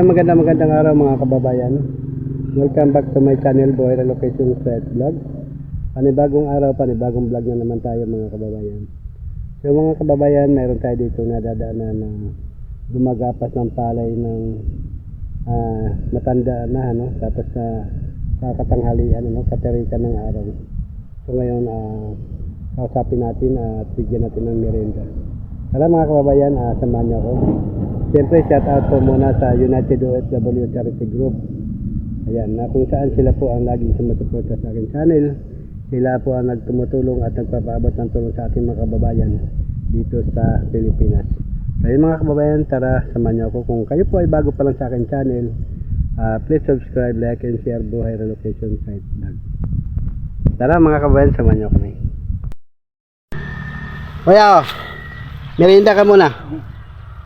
Ayan, maganda magandang araw mga kababayan. Welcome back to my channel, Boy Relocation Site Vlog. Panibagong araw, panibagong vlog na naman tayo mga kababayan. So mga kababayan, mayroon tayo dito nadadaanan na gumagapas ng palay ng ah, matanda na ano, tapos sa kakatanghalian, ano, katerikan ng araw. So ngayon, ah, kausapin natin at bigyan natin ng merienda. Tara mga kababayan, ah, samahan niyo ako. Siyempre, shout out po muna sa United OFW Charity Group. Ayan, na kung saan sila po ang laging sumusuporta sa akin channel. Sila po ang nagtumutulong at nagpapaabot ng tulong sa ating mga kababayan dito sa Pilipinas. Kaya mga kababayan, tara, samahan niyo ako. Kung kayo po ay bago pa lang sa akin channel, ah, please subscribe, like, and share Buhay Relocation Site Vlog. Tara mga kababayan, samahan niyo kami. Kuya, oh, merienda ka muna.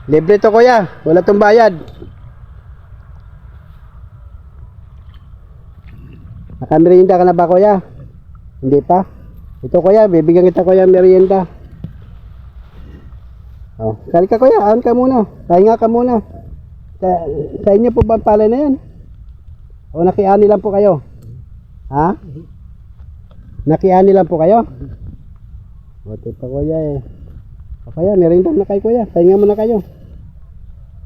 Libre to kuya, wala tong bayad. Nakamerienda ka na ba kuya? Hindi pa? Ito kuya, bibigyan kita kuya merienda. Oh, kali ka kuya, aan ka muna. Pahinga ka muna. Sa, sa inyo po ba palay na yan? O nakiani lang po kayo? Ha? Nakiani lang po kayo? Buti pa kuya eh. Kaya, merienda na kayo kuya. Pahinga muna kayo.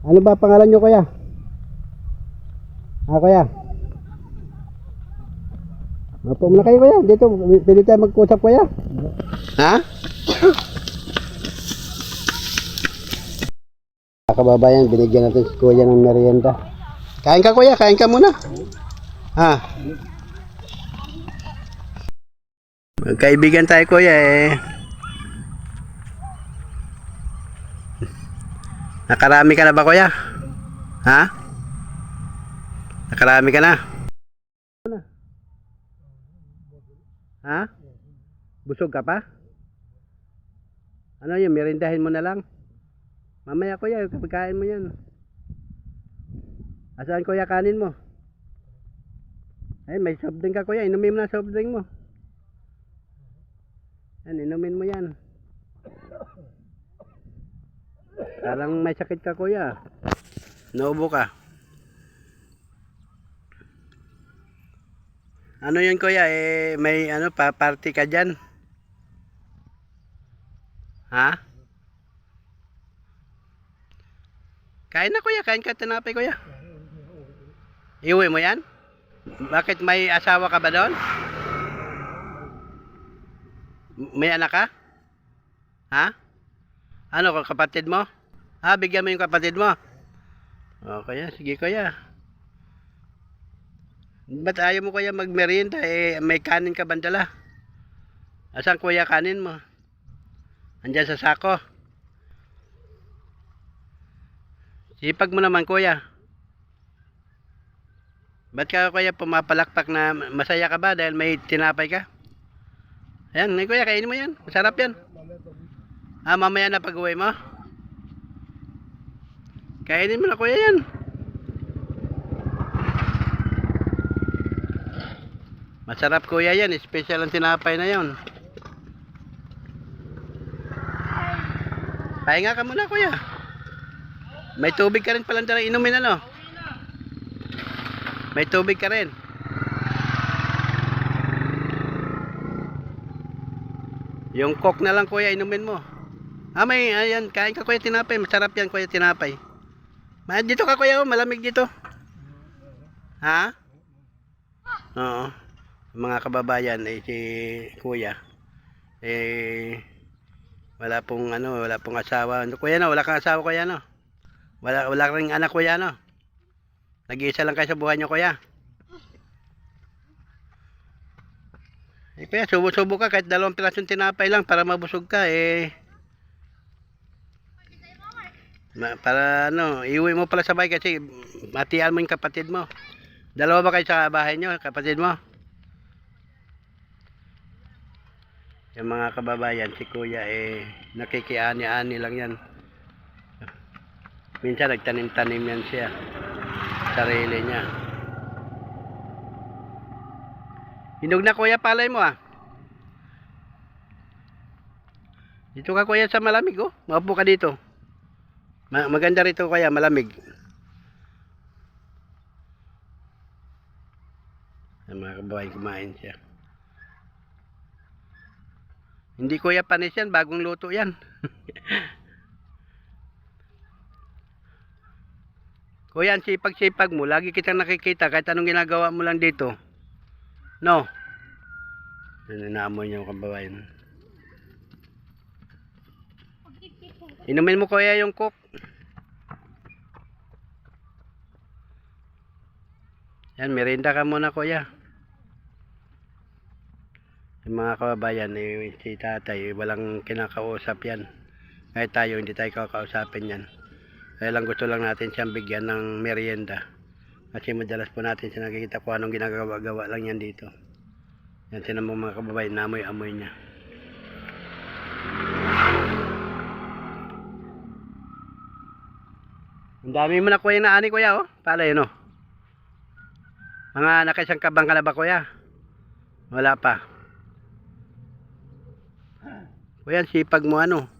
Ano ba pangalan nyo kuya? Ah kuya? Mapo muna kayo kuya. Dito, pwede tayo mag-usap kuya. Ha? Kababayan, binigyan natin si kuya ng merienda. Kain ka kuya, kain ka muna. Ha? Magkaibigan tayo kuya eh. Nakarami ka na ba kuya? Ha? Nakarami ka na? Ha? Busog ka pa? Ano yun, merindahin mo na lang? Mamaya kuya, kapagkain mo yan. Asaan kuya kanin mo? Ay, may soft drink ka kuya, inumin mo na soft drink mo. Yan, inumin mo yan. Parang may sakit ka kuya. Naubo ka. Ano yun kuya? Eh, may ano pa party ka dyan? Ha? Kain na kuya, kain ka tinapay kuya. Iuwi mo yan? Bakit may asawa ka ba doon? May anak ka? Ha? Ano kapatid mo? Ha, bigyan mo yung kapatid mo. O, kaya, sige kuya. Ba't ayaw mo kuya magmerienda? Eh, may kanin ka bandala. Asan kuya kanin mo? Andyan sa sako. Sipag mo naman kuya. Ba't ka kuya pumapalakpak na masaya ka ba dahil may tinapay ka? Ayan, kuya, kainin mo yan. Masarap yan. Ah, mamaya na pag-uwi mo? Kainin mo na kuya yan. Masarap kuya yan. Special ang tinapay na yon. Pahinga ka muna kuya. May tubig ka rin palang dala inumin ano? May tubig ka rin. Yung coke na lang kuya inumin mo. Ah, may, ayan, kain ka kuya tinapay. Masarap yan kuya tinapay. Ma, dito ka kuya, oh, malamig dito. Ha? Oo. Mga kababayan, eh, si kuya. Eh, wala pong ano, wala pong asawa. Ano, kuya no, wala kang asawa kuya no? Wala, wala kang anak kuya no? Nag-iisa lang kayo sa buhay niyo kuya. Eh, kuya, subo-subo ka kahit dalawang pirasong tinapay lang para mabusog ka eh. Para ano, iuwi mo pala sa bahay kasi matiyan mo yung kapatid mo. Dalawa ba kayo sa bahay nyo, kapatid mo? Yung mga kababayan, si kuya eh, nakikiani-ani lang yan. Minsan nagtanim-tanim yan siya. Sarili niya. Hinog na kuya palay mo ah. Dito ka kuya sa malamig oh. Maupo ka dito. Maganda rito kaya malamig. Ang mga kabahay kumain siya. Hindi kuya panis yan, bagong luto yan. kuya, ang sipag-sipag mo, lagi kitang nakikita kahit anong ginagawa mo lang dito. No. Nananamoy niya ang kababayan. Inumin mo kuya yung cook. Yan, merienda ka muna kuya. Yung mga kababayan, eh, si tatay, walang kinakausap yan. Kahit tayo, hindi tayo kakausapin yan. Kaya lang gusto lang natin siyang bigyan ng merienda. Kasi madalas po natin siya nakikita kung anong ginagawa-gawa lang yan dito. Yan, mo mga kababayan, namoy-amoy niya. Ang dami mo na kuya na ani kuya, oh. Pala yun, oh. Mga nakaisang kabang ka na ba kuya? Wala pa. Kuya, sipag mo ano?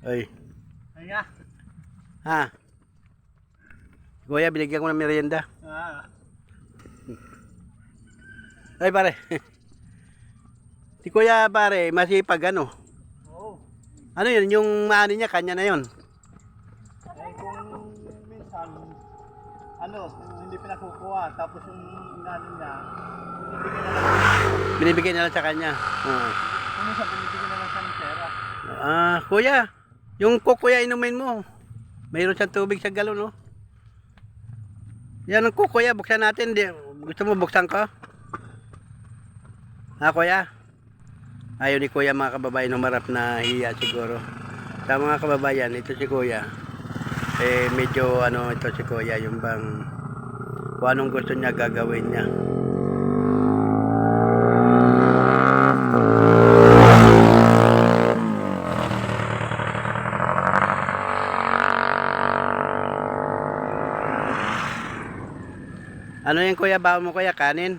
Ay, Kaya. ha? Kuya, binigyan ko ng merienda. Ah. Ay, pare. si kuya, pare, masipag ano? Oo. Ano yun? Yung maani niya, kanya na yun. Eh kung minsan, ano, hindi pinakukuha, tapos yung inano niya, binibigyan na lang. Binibigyan na lang sa kanya. Oo. Kung minsan, binibigyan na lang siya ng pera. Ah, kuya, yung coke kuya inumin mo. Mayroon siyang tubig sa galon, no? Yan ang coke kuya, buksan natin. Di, gusto mo buksan ko? Ha, kuya? Ayaw ni kuya mga kababayan humarap na hiya siguro. Sa mga kababayan, ito si kuya. Eh, medyo ano ito si kuya, yung bang kung anong gusto niya gagawin niya. Ano yan kuya, baon mo kuya, kanin?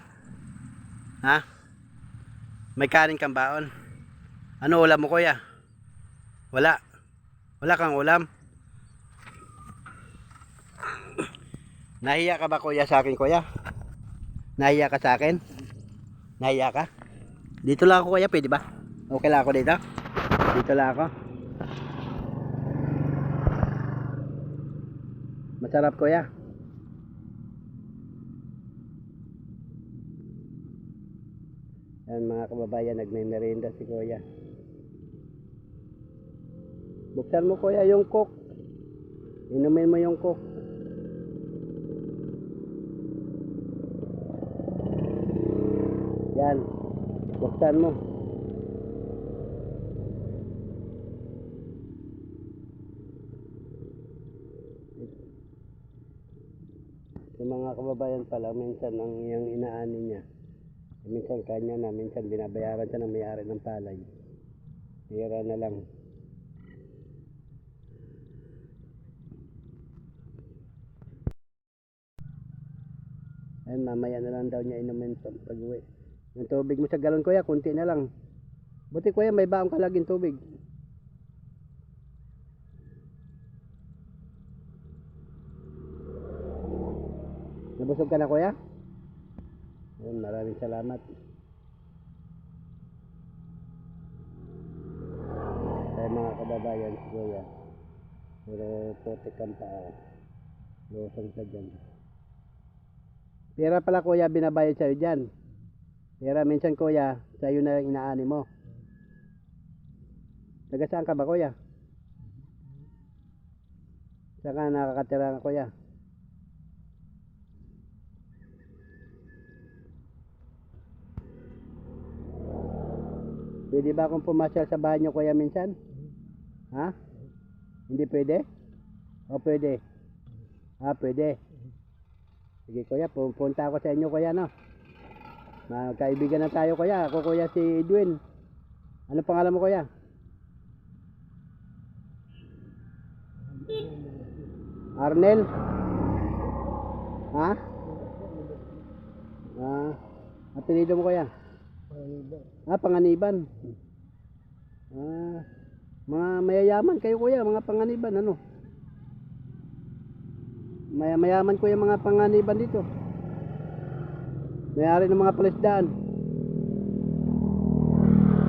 Ha? May kanin kang baon? Ano ulam mo kuya? Wala. Wala kang ulam? Nahiya ka ba kuya sa akin kuya? Nahiya ka sa akin? Nahiya ka? Dito lang ako kuya, pwede ba? Okay lang ako dito? Dito lang ako. Masarap kuya. Yan mga kababayan, nagme-merienda si Kuya. Buksan mo Kuya yung coke. Inumin mo yung coke. Yan. Buksan mo. Sa mga kababayan pala, minsan ang yung inaani niya, minsan kanya na, minsan binabayaran siya ng may-ari ng palay. Tira na lang. Ayun, mamaya na lang daw niya inumin sa pag-uwi. Yung tubig mo sa galon kuya, kunti na lang. Buti kuya, may baong kalaging tubig. Nabusog ka na kuya? Ayun, maraming salamat. Kaya mga kababayan, si kuya. Pero putik ang paa. Lusong ka dyan. Pera pala kuya binabayad sa'yo dyan. Pera minsan kuya, sa'yo na lang inaani mo. Taga saan ka ba kuya? Saan ka nakakatira ka kuya? Pwede ba akong pumasyal sa bahay niyo kuya minsan? Ha? Hindi pwede? O pwede? Ah, pwede. Sige kuya, pupunta ako sa inyo kuya no. Magkaibigan na tayo kuya. Ako kuya si Edwin. Ano pangalan mo kuya? Arnel? Ha? Ah, apelido mo kuya? Ah, panganiban. Ah, mga mayayaman kayo kuya, mga panganiban ano? May mayaman yung mga panganiban dito. Mayari ng mga palisdaan.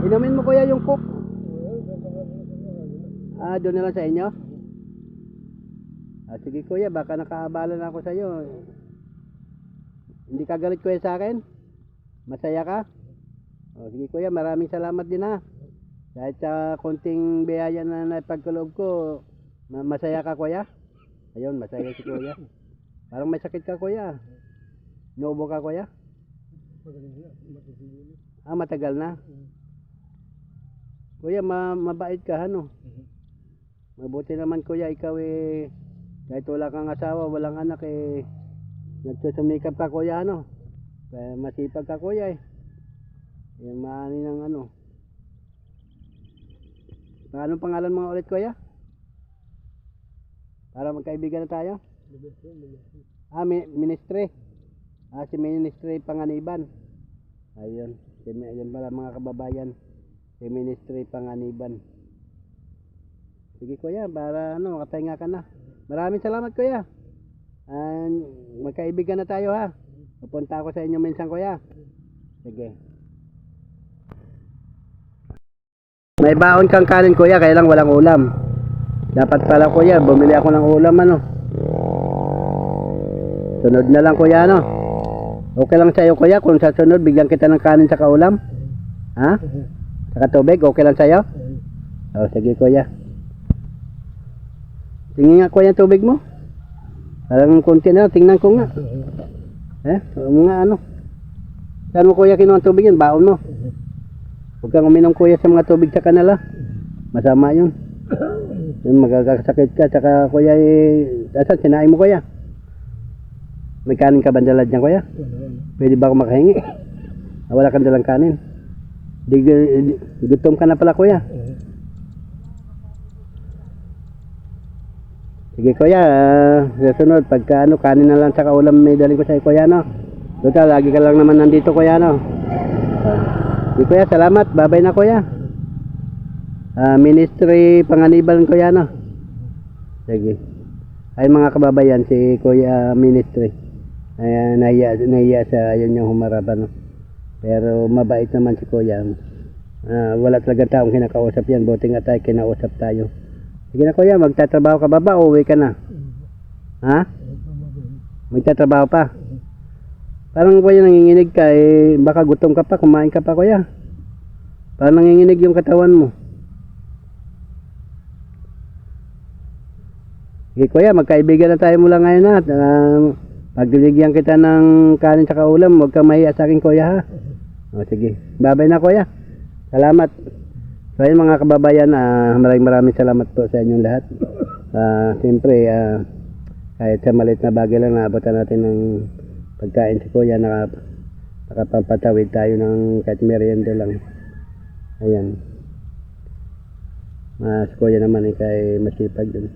Inumin mo kuya yung cook. Ah, doon na sa inyo? Ah, sige kuya, baka nakaabala na ako sa iyo. Hindi ka galit kuya sa akin? Masaya ka? O, sige kuya, maraming salamat din ha. Dahil sa konting biyaya na napagkaloob ko, ma- masaya ka kuya? Ayun, masaya si kuya. Parang may sakit ka kuya. Nubo ka kuya? Ah, matagal na. Kuya, ma mabait ka ano? Mabuti naman kuya, ikaw eh, kahit wala kang asawa, walang anak eh, nagsusumikap ka kuya ano? Kaya masipag ka kuya eh. Yung maani ng ano. Anong pangalan mo ulit kuya? Para magkaibigan na tayo? Ah, mi- ministry. Ah, si ministry Panganiban. Ayun. Si, ayun pala mga kababayan. Si ministry Panganiban. Sige kuya, para ano, makapahinga ka na. Maraming salamat kuya. And magkaibigan na tayo ha. Pupunta ako sa inyo minsan kuya. Sige. May baon kang kanin kuya, kaya lang walang ulam. Dapat pala kuya, bumili ako ng ulam ano. Sunod na lang kuya ano. Okay lang sa'yo kuya kung sa sunod bigyan kita ng kanin sa kaulam? Ha? Saka tubig, okay lang sa'yo? O sige kuya. Tingin nga kuya tubig mo. Parang konti na, tingnan ko nga. Eh, mga ano. Saan mo kuya kinuha tubig yun? Baon mo. Huwag kang uminom kuya sa mga tubig sa kanala. Masama yun. Yun, magkakasakit ka. Tsaka kuya, eh, asan, sinain mo kuya? May kanin ka ba dalad niya kuya? Pwede ba ako makahingi? Ah, wala kang dalang kanin. Di, di, gutom ka na pala kuya. Sige kuya, ah, sa sunod, pagka ano, kanin na lang sa kaulam may daling ko sa kuya, no? Total, lagi ka lang naman nandito kuya, no? Ah, sige kuya, salamat. Babay na kuya. Ah, ministry panganiban kuya, no? Sige. Ay mga kababayan, si kuya ministry. Ay, nahiya, nahiya sa ayun yung humarap, ano? Pero mabait naman si kuya. Ah, wala talaga taong kinakausap yan. Buti nga tayo kinausap tayo. Sige na kuya, magtatrabaho ka ba ba uwi ka na? Ha? Magtatrabaho pa? Parang kuya nanginginig ka eh, baka gutom ka pa, kumain ka pa kuya. Parang nanginginig yung katawan mo. Sige kuya, magkaibigan na tayo mula ngayon ha. Uh, pagbibigyan kita ng kanin sa kaulam, huwag kang mahiya sa akin kuya ha. O sige, babay na kuya. Salamat. So ayun mga kababayan, ah, maraming maraming salamat po sa inyong lahat. Ah, Siyempre, ah, kahit sa maliit na bagay lang, naabutan natin ng pagkain si Kuya, naka, nakapapatawid tayo ng kahit merienda lang. Ayan. Mas Kuya naman ay kay masipag dun.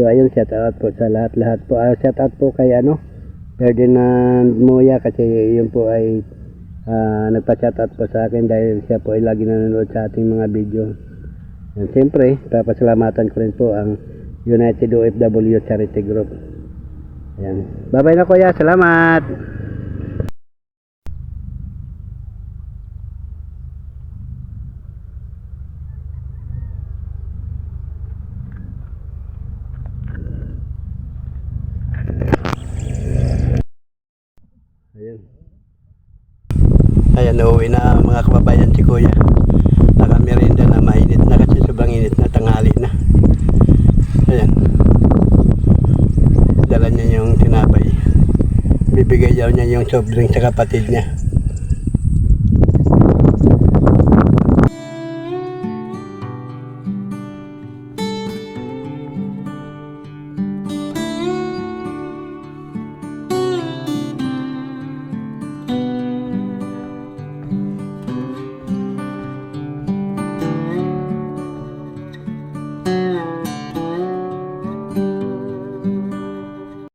So ayun, shout out po sa lahat-lahat po. Ah, shout out po kay ano, Ferdinand Moya kasi yun po ay Ah, nagpa-chat po sa akin dahil siya po ay lagi nanonood sa ating mga video. And siyempre, papasalamatan ko rin po ang United OFW Charity Group. Ayan. Bye-bye na kuya. Salamat! Ayan. Ayan, nauwi na mga kababayan si Kuya. Nakamerienda na mainit na kasi sobrang init na tanghali na. Ayan. Dala niya yung tinapay. Bibigay daw niya yung soft drink sa kapatid niya.